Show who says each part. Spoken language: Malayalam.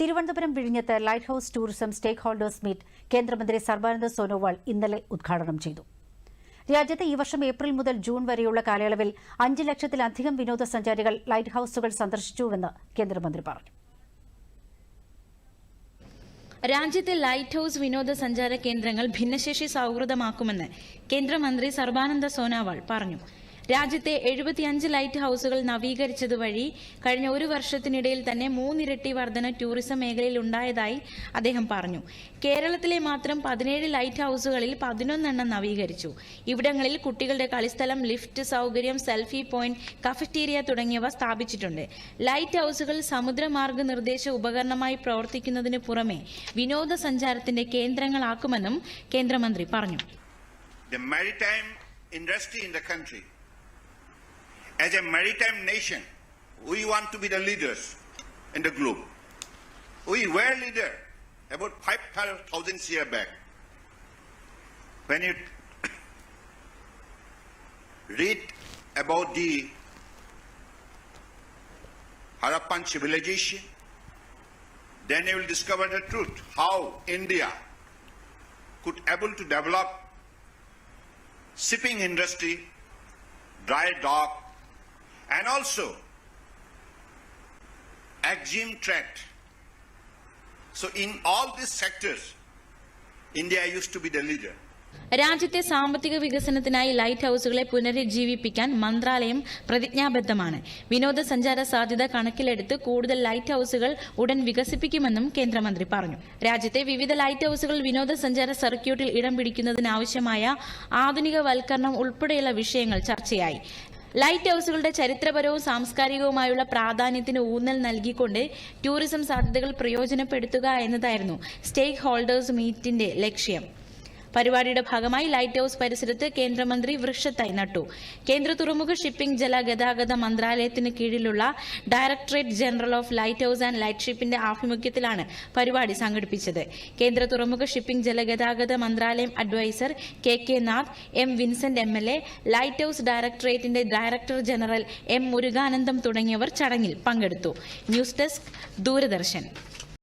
Speaker 1: തിരുവനന്തപുരം വിഴിഞ്ഞത്ത് lighthouse tourism stakeholders meet കേന്ദ്രമന്ത്രി സർബാനന്ദ സോനോവാൾ ഇന്നലെ ഉദ്ഘാടനം ചെയ്തു. രാജ്യത്ത് ഈ വർഷം ഏപ്രിൽ മുതൽ ജൂൺ വരെയുള്ള കാലയളവിൽ അഞ്ച് ലക്ഷത്തിലധികം വിനോദസഞ്ചാരികൾ ലൈറ്റ് ഹൌസുകൾ സന്ദർശിച്ചുവെന്ന് കേന്ദ്രമന്ത്രി പറഞ്ഞു.
Speaker 2: രാജ്യത്തെ ലൈറ്റ് ഹൌസ് വിനോദസഞ്ചാര കേന്ദ്രങ്ങൾ ഭിന്നശേഷി സൗഹൃദമാക്കുമെന്ന് കേന്ദ്രമന്ത്രി സർബാനന്ദ സോനോവാൾ പറഞ്ഞു. രാജ്യത്തെ എഴുപത്തിയഞ്ച് ലൈറ്റ് ഹൌസുകൾ നവീകരിച്ചതുവഴി കഴിഞ്ഞ ഒരു വർഷത്തിനിടയിൽ തന്നെ മൂന്നിരട്ടി വർധന ടൂറിസം മേഖലയിൽ ഉണ്ടായതായി അദ്ദേഹം പറഞ്ഞു. കേരളത്തിലെ മാത്രം പതിനേഴ് ലൈറ്റ് ഹൌസുകളിൽ പതിനൊന്നെണ്ണം നവീകരിച്ചു. ഇവിടങ്ങളിൽ കുട്ടികളുടെ കളിസ്ഥലം ലിഫ്റ്റ് സൗകര്യം സെൽഫി പോയിന്റ് കഫറ്റീരിയ തുടങ്ങിയവ സ്ഥാപിച്ചിട്ടുണ്ട്. ലൈറ്റ് ഹൌസുകൾ സമുദ്രമാർഗ നിർദ്ദേശ ഉപകരണമായി പ്രവർത്തിക്കുന്നതിന് പുറമെ വിനോദസഞ്ചാരത്തിന്റെ കേന്ദ്രങ്ങളാക്കുമെന്നും കേന്ദ്രമന്ത്രി പറഞ്ഞു.
Speaker 3: The maritime industry in the country. As a maritime nation, we want to be the leaders in the globe. We were leader about 5,000 years back. When you read about the Harappan civilization, then you will discover the truth, how India could able to develop shipping industry, dry dock, and also exim tract. So in all these sectors, India used to be the leader.
Speaker 2: രാജ്യത്തെ സാമ്പത്തിക വികസനത്തിനായി ലൈറ്റ് ഹൌസുകളെ പുനരുജ്ജീവിപ്പിക്കാൻ മന്ത്രാലയം പ്രതിജ്ഞാബദ്ധമാണ് വിനോദസഞ്ചാര സാധ്യത കണക്കിലെടുത്ത് കൂടുതൽ ലൈറ്റ് ഹൌസുകൾ ഉടൻ വികസിപ്പിക്കുമെന്നും കേന്ദ്രമന്ത്രി പറഞ്ഞു രാജ്യത്തെ വിവിധ ലൈറ്റ് ഹൌസുകൾ വിനോദസഞ്ചാര സർക്യൂട്ടിൽ ഇടം പിടിക്കുന്നതിനാവശ്യമായ ആധുനികവൽക്കരണം ഉൾപ്പെടെയുള്ള വിഷയങ്ങൾ ചർച്ചയായി ലൈറ്റ് ഹൗസുകളുടെ ചരിത്രപരവും സാംസ്കാരികവുമായുള്ള പ്രാധാന്യത്തിന് ഊന്നൽ നൽകിക്കൊണ്ട് ടൂറിസം സാധ്യതകൾ പ്രയോജനപ്പെടുത്തുക എന്നതായിരുന്നു സ്റ്റേക്ക് ഹോൾഡേഴ്സ് മീറ്റിന്റെ ലക്ഷ്യം. പരിപാടിയുടെ ഭാഗമായി ലൈറ്റ് ഹൌസ് പരിസരത്ത് കേന്ദ്രമന്ത്രി വൃക്ഷത്തായി നട്ടു. കേന്ദ്ര തുറമുഖ ഷിപ്പിംഗ് ജലഗതാഗത മന്ത്രാലയത്തിന് കീഴിലുള്ള directorate general of lighthouse and light ഷിപ്പിന്റെ ആഭിമുഖ്യത്തിലാണ് പരിപാടി സംഘടിപ്പിച്ചത്. കേന്ദ്ര തുറമുഖ ഷിപ്പിംഗ് ജലഗതാഗത മന്ത്രാലയം adviser K K Nath M Vincent M L A lighthouse ഡയറക്ടറേറ്റിന്റെ director general M Muruganandam തുടങ്ങിയവർ ചടങ്ങിൽ പങ്കെടുത്തു. News desk Doordarshan.